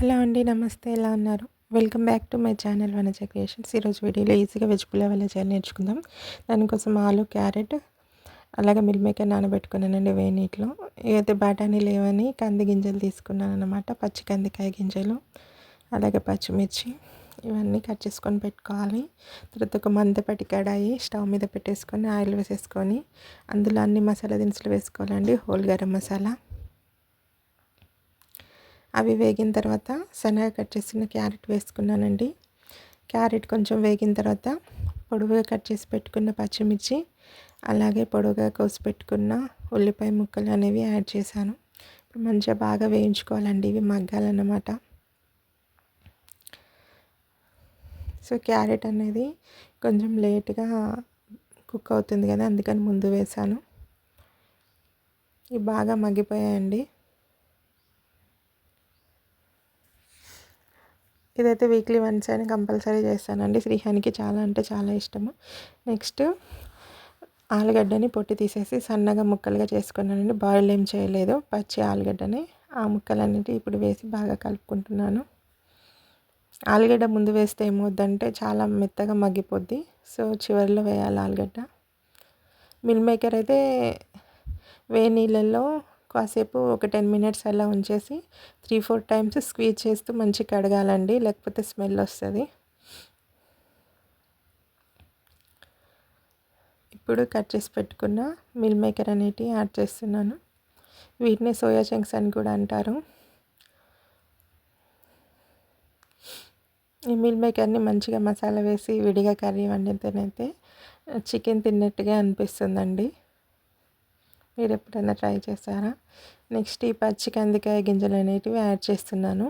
Hello అండి నమస్తే. ఎలా ఉన్నారు? Welcome back to my channel Vanaja creations. ఈరోజు వీడియోలో ఈజీగా వెజ్ పులావ్ ఎలా చేయాలి నేర్చుకుందాం. దానికోసం ఆలు క్యారెట్ అలాగే మిల్ మేకర్ నానబెట్టుకున్నానండి వేడి నీటిలో. ఏదైతే బఠానీ లేవని కంది గింజలు తీసుకున్నాను అనమాట పచ్చి కందికాయ గింజలు అలాగే పచ్చిమిర్చి ఇవన్నీ కట్ చేసుకొని పెట్టుకోవాలి. తర్వాత ఒక మందపట్టి కడాయి స్టవ్ మీద పెట్టేసుకొని ఆయిల్ వేసేసుకొని అందులో అన్ని మసాలా దినుసులు వేసుకోవాలండి. హోల్ గరం మసాలా. అవి వేగిన తర్వాత సన్నగా కట్ చేసిన క్యారెట్ వేసుకున్నానండి. క్యారెట్ కొంచెం వేగిన తర్వాత పొడవుగా కట్ చేసి పెట్టుకున్న పచ్చిమిర్చి అలాగే పొడవుగా కోసి పెట్టుకున్న ఉల్లిపాయ ముక్కలు అనేవి యాడ్ చేశాను. ఇప్పుడు మంచిగా బాగా వేయించుకోవాలండి ఇవి మగ్గాలన్నమాట. సో క్యారెట్ అనేది కొంచెం లేట్గా కుక్ అవుతుంది కదా అందుకని ముందు వేసాను ఇవి బాగా మగ్గిపోయాయండి. ఇదైతే వీక్లీ వన్స్ అని కంపల్సరీ చేస్తానండి. శ్రీహానికి చాలా అంటే చాలా ఇష్టము. నెక్స్ట్ ఆలుగడ్డని పొట్టి తీసేసి సన్నగా ముక్కలుగా చేసుకున్నానండి. బాయిల్ ఏం చేయలేదు. పచ్చి ఆలుగడ్డని ఆ ముక్కలన్నిటి ఇప్పుడు వేసి బాగా కలుపుకుంటున్నాను. ఆలుగడ్డ ముందు వేస్తే ఏమవుద్దంటే చాలా మెత్తగా మగ్గిపోద్ది. సో చివరిలో వేయాలి ఆలుగడ్డ. మిల్ మేకర్ అయితే వేడి నీళ్ళల్లో కాసేపు ఒక టెన్ మినిట్స్ అలా ఉంచేసి త్రీ ఫోర్ టైమ్స్ స్క్వీజ్ చేస్తూ మంచిగా కడగాలండి లేకపోతే స్మెల్ వస్తుంది. ఇప్పుడు కట్ చేసి పెట్టుకున్న మిల్ మేకర్ అనేటి యాడ్ చేస్తున్నాను. వీటిని సోయా చంక్స్ అని కూడా అంటారు. ఈ మిల్ మేకర్ని మంచిగా మసాలా వేసి విడిగా కర్రీ వండితేనైతే చికెన్ తిన్నట్టుగా అనిపిస్తుందండి. మీరు ఎప్పుడైనా ట్రై చేస్తారా నెక్స్ట్ ఈ పచ్చి కందికాయ గింజలు అనేటివి యాడ్ చేస్తున్నాను.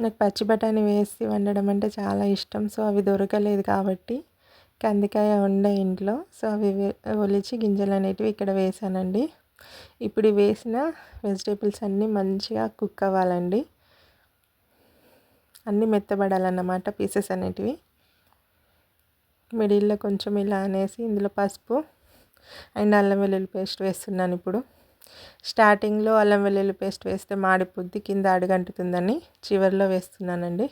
నాకు పచ్చి బఠానీ వేసి వండడం అంటే చాలా ఇష్టం. సో అవి దొరకలేదు కాబట్టి కందికాయ ఉండే ఇంట్లో. సో అవి ఒలిచి గింజలు అనేటివి ఇక్కడ వేసానండి ఇప్పుడు వేసిన వెజిటేబుల్స్ అన్నీ మంచిగా కుక్ అవ్వాలండి. అన్నీ మెత్తబడాలన్నమాట పీసెస్ అనేటివి. మిడిల్లో కొంచెం ఇలా అనేసి ఇందులో పసుపు అండ్ అల్లం వెల్లుల్లి పేస్ట్ వేస్తున్నాను ఇప్పుడు. స్టార్టింగ్లో అల్లం వెల్లుల్లి పేస్ట్ వేస్తే మాడిపోద్ది కింద అడుగంటుతుందని చివరిలో వేస్తున్నానండి.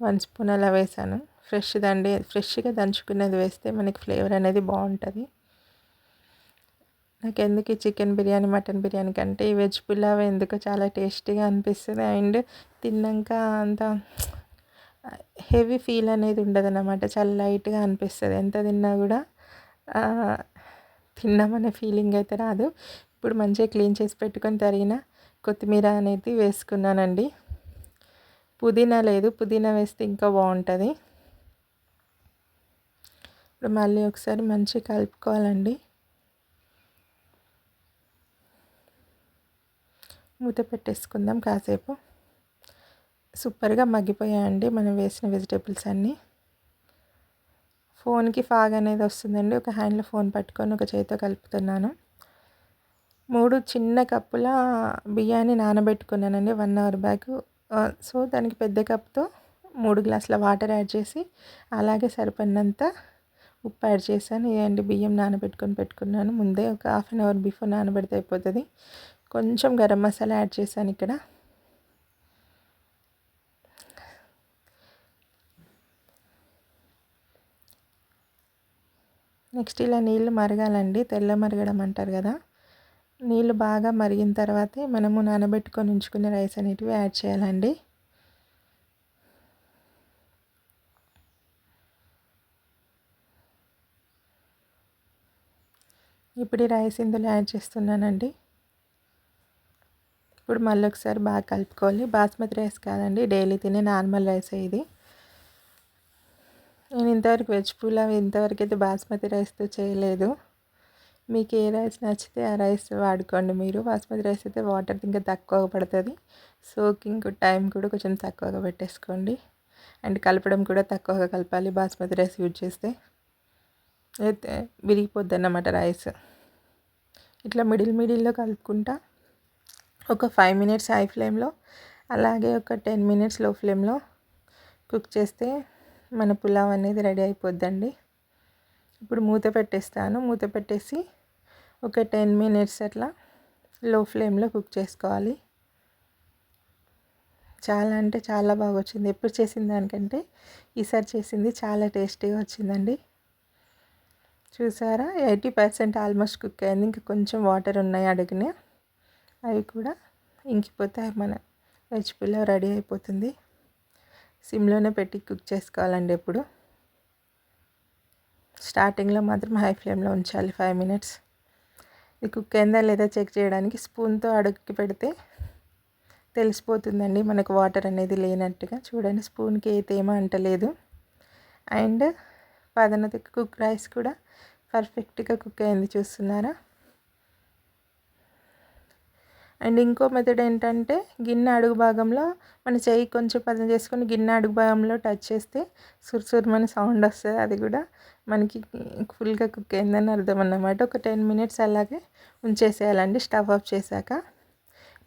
వన్ స్పూన్ అలా వేసాను. ఫ్రెష్ దండి ఫ్రెష్గా దంచుకునేది వేస్తే మనకి ఫ్లేవర్ అనేది బాగుంటుంది. నాకు ఎందుకు ఈ చికెన్ బిర్యానీ మటన్ బిర్యానీ కంటే ఈ వెజ్ పులావ్ ఎందుకో చాలా టేస్టీగా అనిపిస్తుంది అండ్ తిన్నాక అంత హెవీ ఫీల్ అనేది ఉండదు అన్నమాట చాలా లైట్గా అనిపిస్తుంది. ఎంత తిన్నా కూడా తిన్నామనే ఫీలింగ్ అయితే రాదు. ఇప్పుడు మంచిగా క్లీన్ చేసి పెట్టుకొని తరిగిన కొత్తిమీర అనేది వేసుకున్నానండి. పుదీనా లేదు. పుదీనా వేస్తే ఇంకా బాగుంటుంది. ఇప్పుడు మళ్ళీ ఒకసారి మంచిగా కలుపుకోవాలండి. మూత పెట్టేసుకుందాం కాసేపు. సూపర్గా మగ్గిపోయాయండి మనం వేసిన వెజిటేబుల్స్ అన్నీ. ఫోన్కి ఫాగ్ అనేది వస్తుందండి. ఒక హ్యాండ్లో ఫోన్ పట్టుకొని ఒక చేతితో కలుపుతున్నాను. మూడు చిన్న కప్పుల బియ్యాన్ని నానబెట్టుకున్నానండి. One hour back. సో దానికి పెద్ద కప్తో మూడు గ్లాసుల వాటర్ యాడ్ చేసి అలాగే సరిపడినంత ఉప్పు యాడ్ చేశాను. ఇదండి బియ్యం నానబెట్టుకొని పెట్టుకున్నాను. ముందే ఒక హాఫ్ అన్ అవర్ బిఫోర్ నానబెడితే అయిపోతుంది. కొంచెం గరం మసాలా యాడ్ చేశాను ఇక్కడ. నెక్స్ట్ ఇలా నీళ్ళు మరగాలండి. తెల్ల మరగడం అంటారు కదా. నీళ్ళు బాగా మరిగిన తర్వాతే మనము నానబెట్టుకొని ఉంచుకునే రైస్ అనేటివి యాడ్ చేయాలండి. ఇప్పుడు ఈ రైస్ ఇందులో యాడ్ చేస్తున్నానండి. ఇప్పుడు మళ్ళీ ఒకసారి బాగా కలుపుకోవాలి. బాస్మతి రైస్ కాదండి. డైలీ తినే నార్మల్ రైస్ ఇది. నేను ఇంతవరకు వెజ్ పులావ్ ఇంతవరకు అయితే బాస్మతి రైస్తో చేయలేదు. మీకు ఏ రైస్ నచ్చితే ఆ రైస్ వాడుకోండి మీరు. బాస్మతి రైస్ అయితే వాటర్ ఇంకా తక్కువ పడుతుంది. సోకింగ్ టైం కూడా కొంచెం తక్కువగా పెట్టేసుకోండి. అండ్ కలపడం కూడా తక్కువగా కలపాలి బాస్మతి రైస్ యూజ్ చేస్తే. అయితే విరిగిపోద్ది అన్నమాట రైస్. ఇట్లా మిడిల్ మిడిల్లో కలుపుకుంటా ఒక ఫైవ్ మినిట్స్ హై ఫ్లేమ్లో అలాగే ఒక టెన్ మినిట్స్లో ఫ్లేమ్లో కుక్ చేస్తే మన పులావ్ అనేది రెడీ అయిపోద్దండి. ఇప్పుడు మూత పెట్టేస్తాను. మూత పెట్టేసి ఒక టెన్ మినిట్స్ అట్లా లో ఫ్లేమ్లో కుక్ చేసుకోవాలి. చాలా అంటే చాలా బాగా వచ్చింది. ఎప్పుడు చేసిన దానికంటే ఈసారి చేసింది చాలా టేస్టీగా వచ్చిందండి. చూసారా? ఎయిటీ పర్సెంట్ ఆల్మోస్ట్ కుక్ అయింది. ఇంకా కొంచెం వాటర్ ఉన్నాయి అడుగునే. అవి కూడా ఇంకిపోతే మన వెజ్ పులావ్ రెడీ అయిపోతుంది. సిమ్లోనే పెట్టి కుక్ చేసుకోవాలండి ఎప్పుడు. స్టార్టింగ్లో మాత్రం హై ఫ్లేమ్లో ఉంచాలి ఫైవ్ మినిట్స్. ఇది కుక్ అయిందా లేదా చెక్ చేయడానికి స్పూన్తో అడుగుకి పెడితే తెలిసిపోతుందండి మనకు వాటర్ అనేది లేనట్టుగా. చూడండి స్పూన్కి ఏ తేమ అంటలేదు అండ్ పదనత కుక్ రైస్ కూడా పర్ఫెక్ట్గా కుక్ అయింది చూస్తున్నారా? అండ్ ఇంకో మెథడ్ ఏంటంటే గిన్నె అడుగు భాగంలో మన చేయి కొంచెం పదం చేసుకొని గిన్నె అడుగు భాగంలో టచ్ చేస్తే సురసురమని సౌండ్ వస్తుంది. అది కూడా మనకి ఫుల్గా కుక్ అయిందని అర్థం అన్నమాట. ఒక టెన్ మినిట్స్ అలాగే ఉంచేసేయాలండి స్టవ్ ఆఫ్ చేశాక.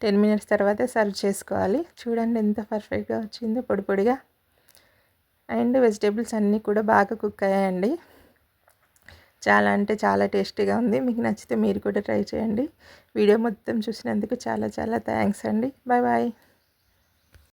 టెన్ మినిట్స్ తర్వాత సర్వ్ చేసుకోవాలి. చూడండి ఎంత పర్ఫెక్ట్గా వచ్చిందో పొడి పొడిగా. అండ్ వెజిటేబుల్స్ అన్నీ కూడా బాగా కుక్ అయ్యాయండి. చాలా అంటే చాలా టేస్టీగా ఉంది. మీకు నచ్చితే మీరు కూడా ట్రై చేయండి. వీడియో మొత్తం చూసినందుకు చాలా చాలా థ్యాంక్స్ అండి. Bye bye